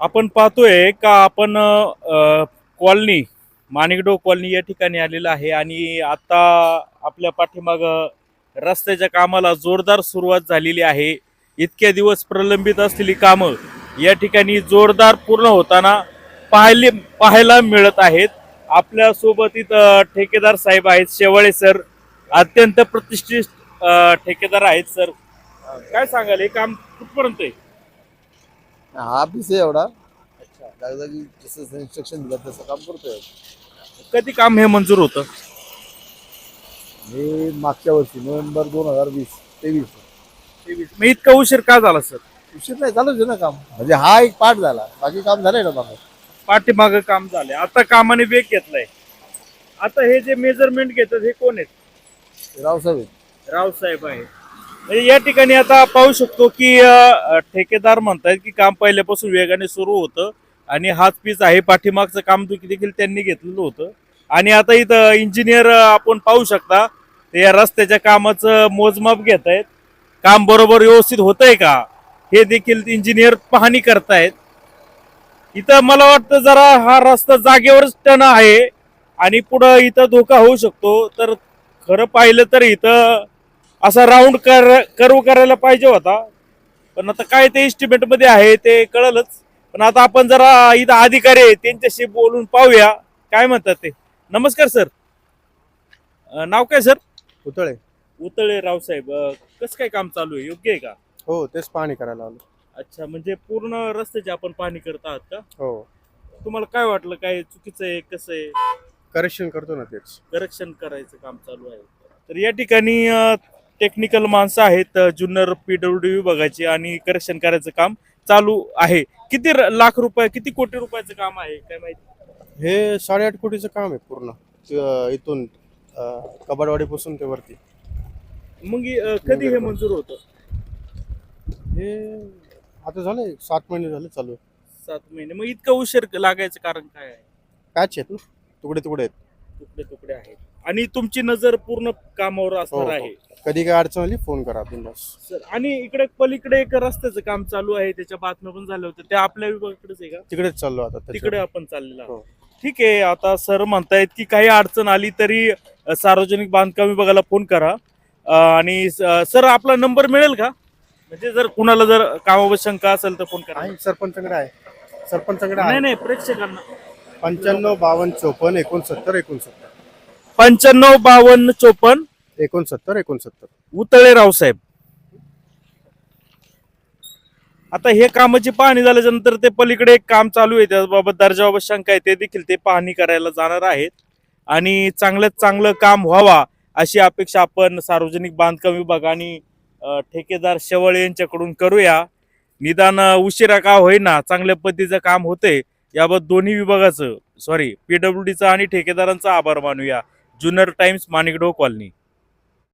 आपण पाहतोय का आपण कॉलनी माणिकडो कॉलनी या ठिकाणी आलेला आहे आणि आता आपल्या पाठीमाग रस्त्याच्या कामाला जोरदार सुरुवात झालेली आहे. इतक्या दिवस प्रलंबित असलेली कामं या ठिकाणी जोरदार पूर्ण होताना पाहिले पाहायला मिळत आहेत. आपल्यासोबत इथं ठेकेदार साहेब आहेत शेवाळे सर अत्यंत प्रतिष्ठित ठेकेदार आहेत सर. काय सांगाल हे काम कुठपर्यंत आहे? हा ऑफिस आहे एवढा. जागी जसं इन्स्ट्रक्शन दिलं तसं काम करतोय. कधी काम हे मंजूर होतं? हे मागच्या वर्षी नोव्हेंबर दोन हजार वीस तेवीस. मग इतका उशीर का झाला सर? उशीर नाही चालूच आहे ना काम. म्हणजे हा एक पार्ट झाला. बाकी काम झालंय ना बाबा पाठीमाग काम झाले आता कामाने वेग घेतलाय. आता हे जे मेजरमेंट घेतात हे कोण आहेत? रावसाहेब आहेत. रावसाहेब आहे म्हणजे या ठिकाणी आता पाहू शकतो की ठेकेदार म्हणतायत की काम पहिल्यापासून वेगाने सुरू होतं आणि हाच पीच आहे. पाठीमागचं काम देखील देखील त्यांनी घेतलेलं होतं. आणि आता इथं इंजिनियर आपण पाहू शकता ते या रस्त्याच्या कामाचं मोजमाप घेत आहेत काम बरोबर व्यवस्थित होतंय का? हे देखील इंजिनियर पाहणी करतायत. इथं मला वाटतं जरा हा रस्ता जागेवरच टण आहे आणि पुढं इथं धोका होऊ शकतो. तर खरं पाहिलं तर इथं असा राऊंड कर कर्व करायला पाहिजे होता. पण आता काय ते estimate मध्ये आहे ते कळलंच. पण आता आपण जरा इथं अधिकारी आहे त्यांच्याशी बोलून पाहूया. काय म्हणतात ते? नमस्कार सर अं, नाव काय सर पुतळे उतळे रावसाहेब अं, कसं काय काम चालू आहे? योग्य आहे का? हो तेच पाहणी करायला आलो. अच्छा म्हणजे पूर्ण रस्त्याची आपण पाहणी करत आहात का? हो. तुम्हाला काय वाटलं? काय चुकीचं आहे? कसं आहे? करेक्शन करतो ना तेच. करेक्शन करायचं काम चालू आहे. तर या ठिकाणी टेक्निकल माणसं आहेत जुन्नर पीडब्ल्यू डी विभागाची आणि करेक्शन करायचं काम चालू आहे. किती लाख रुपये किती कोटी रुपयाचं काम आहे काय माहिती? हे साडेआठ कोटीचं काम आहे पूर्ण इथून कबाडवाडीपासून ते वरती. मग कधी हे मंजूर होतं? हे आता झाले सात महिने झाले चालू. सात महिने. मग इतकं उशीर लागायचं कारण काय आहे? पॅच आहेत ना तुकडे तुकडे आहेत. तुकडे तुकडे आहेत. आणि तुमची नजर पूर्ण कामावर हो, असणार हो. आहे. कधी काय अडचण आली फोन करा बिंदास सर आणि इकडे पलीकडे एक रस्त्याचं काम चालू आहे त्याच्या बातम्या पण झाल्या होत्या ते आपल्या विभागाकडेच आहे का? तिकडेच चाललो आता त्याच्यावर. तिकडे आपण चाललेलो आहोत. हो. ठीक आहे आता सर म्हणतायत की काही अडचण आली तरी अ, सार्वजनिक बांधकाम विभागाला फोन करा. अ, आणि सर आपला नंबर मिळेल का? म्हणजे जर कुणाला जर कामावर शंका असेल तर फोन करा. आहे सरपंचाकडे आहे. सरपंचाकडे नाही आहे. नाही प्रेक्षकांना. पंच्याण्णव बावन्न चोपन्न एकोणसत्तर एकोणसत्तर. पंच्याण्णव बावन्न चोपन्न. एकोणसत्तर एकोणसत्तर. उतळे रावसाहेब आता हे कामाची पाहणी झाल्यानंतर ते पलीकडे एक काम चालू आहे. त्याबाबत दर्जाबाबत शंका आहे. ते देखील ते पाहणी करायला जाणार आहेत. आणि चांगल्यात चांगलं काम व्हावा अशी अपेक्षा आपण सार्वजनिक बांधकाम विभाग आणि अ, ठेकेदार शेवळे यांच्याकडून करूया. निदान अ, उशिरा का होईना चांगल्या पद्धतीचं काम होते याबाबत दोन्ही विभागाचं सॉरी पीडब्ल्यू डीचा आणि ठेकेदारांचा आभार मानूया. Junnar Times Manikdoh colony.